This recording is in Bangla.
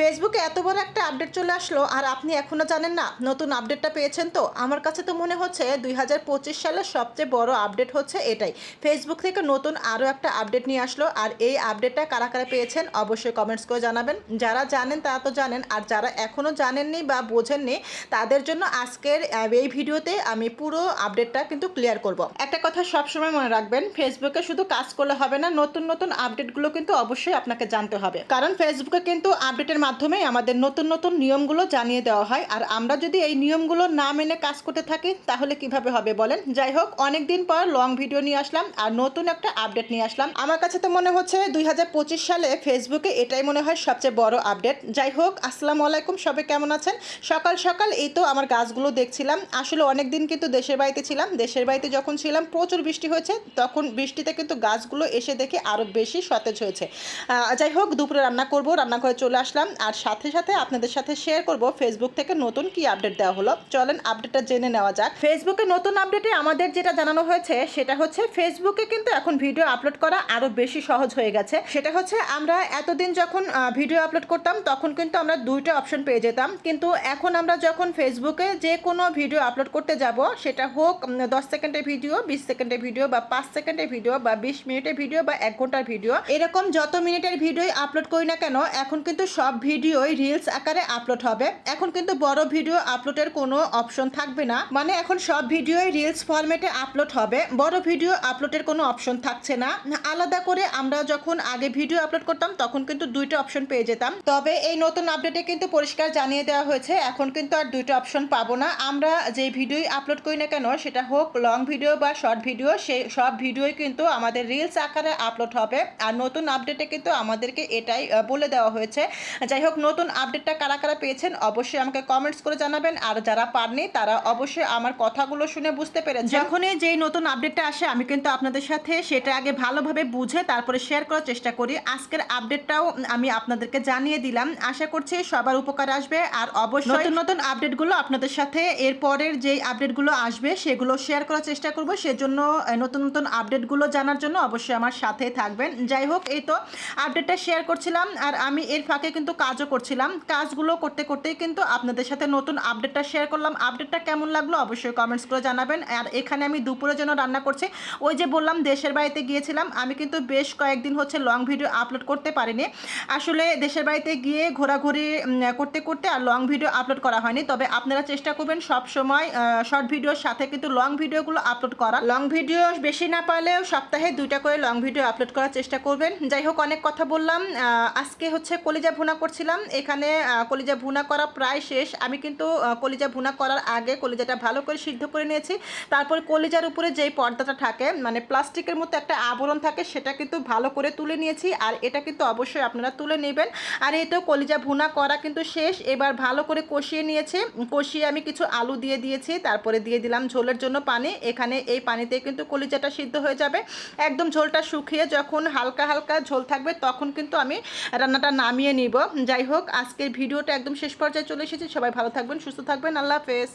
ফেসবুকে এত বড় একটা আপডেট চলে আসলো আর আপনি এখনও জানেন না, নতুন আপডেটটা পেয়েছেন তো? আমার কাছে তো মনে হচ্ছে দুই হাজার পঁচিশ সালের সবচেয়ে বড় আপডেট হচ্ছে এটাই। ফেসবুক থেকে নতুন আরও একটা আপডেট নিয়ে আসলো আর এই আপডেটটা কারা কারা পেয়েছেন অবশ্যই কমেন্টস করে জানাবেন। যারা জানেন তারা তো জানেন আর যারা এখনও জানেননি বা বোঝেননি তাদের জন্য আজকের এই ভিডিওতে আমি পুরো আপডেটটা কিন্তু ক্লিয়ার করব। একটা কথা সবসময় মনে রাখবেন ফেসবুকে শুধু কাজ করলে হবে না, নতুন নতুন আপডেটগুলো কিন্তু অবশ্যই আপনাকে জানতে হবে। কারণ ফেসবুকে কিন্তু আপডেটের মাধ্যমে আমাদের নতুন নতুন নিয়মগুলো জানিয়ে দেওয়া হয়। আর আমরা যদি এই নিয়মগুলো না মেনে কাজ করতে থাকি, তাহলে কীভাবে হবে বলেন? যাই হোক অনেক দিন পর লং ভিডিও নিয়ে আসলাম আর নতুন একটা আপডেট নিয়ে আসলাম। আমার কাছে তো মনে হচ্ছে দুই হাজার পঁচিশ সালে ফেসবুকে এটাই মনে হয় সবচেয়ে বড় আপডেট যাই হোক, আসসালামু আলাইকুম, সবাই কেমন আছেন? সকাল সকাল এই তো আমার গাছগুলো দেখছিলাম। আসলে অনেক দিন কিন্তু দেশের বাড়িতে ছিলাম। দেশের বাড়িতে যখন ছিলাম, প্রচুর বৃষ্টি হয়েছে। তখন বৃষ্টিতে কিন্তু গাছগুলো এসে দেখে আরও বেশি সতেজ হয়েছে। যাই হোক, দুপুরে রান্না করব, রান্নাঘরে চলে আসলাম। আর সাথে সাথে আপনাদের সাথে শেয়ার করব ফেসবুক থেকে নতুন কি আপডেট দেওয়া হলো। চলেন আপডেটটা জেনে নেওয়া যাক। ফেসবুকে নতুন আপডেটে আমাদের যেটা জানানো হয়েছে, সেটা হচ্ছে ফেসবুকে কিন্তু এখন ভিডিও আপলোড করা আরও বেশি সহজ হয়ে গেছে। সেটা হচ্ছে আমরা এতদিন যখন ভিডিও আপলোড করতাম, তখন কিন্তু আমরা দুইটা অপশন পেয়ে যেতাম। কিন্তু এখন আমরা যখন ফেসবুকে যে কোনো ভিডিও আপলোড করতে যাব, সেটা হোক দশ সেকেন্ডের ভিডিও বিশ সেকেন্ডের ভিডিও বা পাঁচ সেকেন্ডের ভিডিও বা বিশ মিনিটের ভিডিও বা এক ঘণ্টার ভিডিও এরকম যত মিনিটের ভিডিও আপলোড করি না কেন, এখন কিন্তু সব ভিডিওই রিলস আকারে আপলোড হবে। এখন কিন্তু বড় ভিডিও আপলোডের কোনো অপশন থাকবে না। মানে এখন সব ভিডিওই রিলস ফরম্যাটে আপলোড হবে। বড় ভিডিও আপলোডের কোনো অপশন থাকছে না। আলাদা করে আমরা যখন আগে ভিডিও আপলোড করতাম, তখন কিন্তু দুইটা অপশন পেয়ে যেতাম। তবে এই নতুন আপডেটে কিন্তু পরিষ্কার জানিয়ে দেওয়া হয়েছে, এখন কিন্তু আর দুইটা অপশন পাবো না। আমরা যে ভিডিও আপলোড করি না কেন, সেটা হোক লং ভিডিও বা শর্ট ভিডিও সেই সব ভিডিওই কিন্তু আমাদের রিলস আকারে আপলোড হবে। আর নতুন আপডেটে কিন্তু আমাদেরকে এটাই বলে দেওয়া হয়েছে যাই হোক নতুন আপডেটটা কারা কারা পেয়েছেন অবশ্যই আমাকে কমেন্টস করে জানাবেন। আর যারা পাননি তারা অবশ্যই আমার কথাগুলো শুনে বুঝতে পেরে যখনই যেই নতুন আপডেটটা আসে আমি কিন্তু আপনাদের সাথে সেটা আগে ভালোভাবে বুঝে তারপরে শেয়ার করার চেষ্টা করি। আজকের আপডেটটাও আমি আপনাদেরকে জানিয়ে দিলাম। আশা করছি সবার উপকার আসবে। আর অবশ্যই নতুন নতুন আপডেটগুলো আপনাদের সাথে এর পরের যেই আপডেটগুলো আসবে সেগুলো শেয়ার করার চেষ্টা করব। সেজন্য নতুন নতুন আপডেটগুলো জানার জন্য অবশ্যই আমার সাথে থাকবেন। যাই হোক এই তো আপডেটটা শেয়ার করছিলাম। আর আমি এর ফাঁকে কিন্তু কাজও করছিলাম। কাজগুলো করতে করতেই কিন্তু আপনাদের সাথে নতুন আপডেটটা শেয়ার করলাম। আপডেটটা কেমন লাগল অবশ্যই কমেন্টস করে জানাবেন। আর এখানে আমি দুপুরের জন্য রান্না করছি, ওই যে বললাম দেশের বাড়িতে গিয়েছিলাম। আমি কিন্তু বেশ কয়েকদিন হচ্ছে লং ভিডিও আপলোড করতে পারিনি। আসলে দেশের বাড়িতে গিয়ে ঘোরাঘুরি করতে করতে আর লং ভিডিও আপলোড করা হয়নি। তবে আপনারা চেষ্টা করবেন সব সময় শর্ট ভিডিওর সাথে কিন্তু লং ভিডিওগুলো আপলোড করা। লং ভিডিও বেশি না পারলেও সপ্তাহে দুইটা করে লং ভিডিও আপলোড করার চেষ্টা করবেন। যাই হোক, অনেক কথা বললাম। আজকে হচ্ছে কলিজা ভুনা করছিলাম, এখানে কলিজা ভুনা করা প্রায় শেষ। আমি কিন্তু কলিজা ভুনা করার আগে কলিজাটা ভালো করে সিদ্ধ করে নিয়েছি। তারপর কলিজার উপরে যেই পর্দাটা থাকে মানে প্লাস্টিকের মতো একটা আবরণ থাকে, সেটা কিন্তু ভালো করে তুলে নিয়েছি। আর এটা কিন্তু অবশ্যই আপনারা তুলে নেবেন। আর এই তো কলিজা ভুনা করা কিন্তু শেষ। এবার ভালো করে কষিয়ে নিয়েছি। কষিয়ে আমি কিছু আলু দিয়ে দিয়েছি। তারপরে দিয়ে দিলাম ঝোলের জন্য পানি। এখানে এই পানিতে কিন্তু কলিজাটা সিদ্ধ হয়ে যাবে। একদম ঝোলটা শুকিয়ে যখন হালকা হালকা ঝোল থাকবে, তখন কিন্তু আমি রান্নাটা নামিয়ে নিব। যাই হোক আজকের ভিডিওটা একদম শেষ পর্যায়ে চলে এসেছে। সবাই ভালো থাকবেন, সুস্থ থাকবেন। আল্লাহ হাফেজ।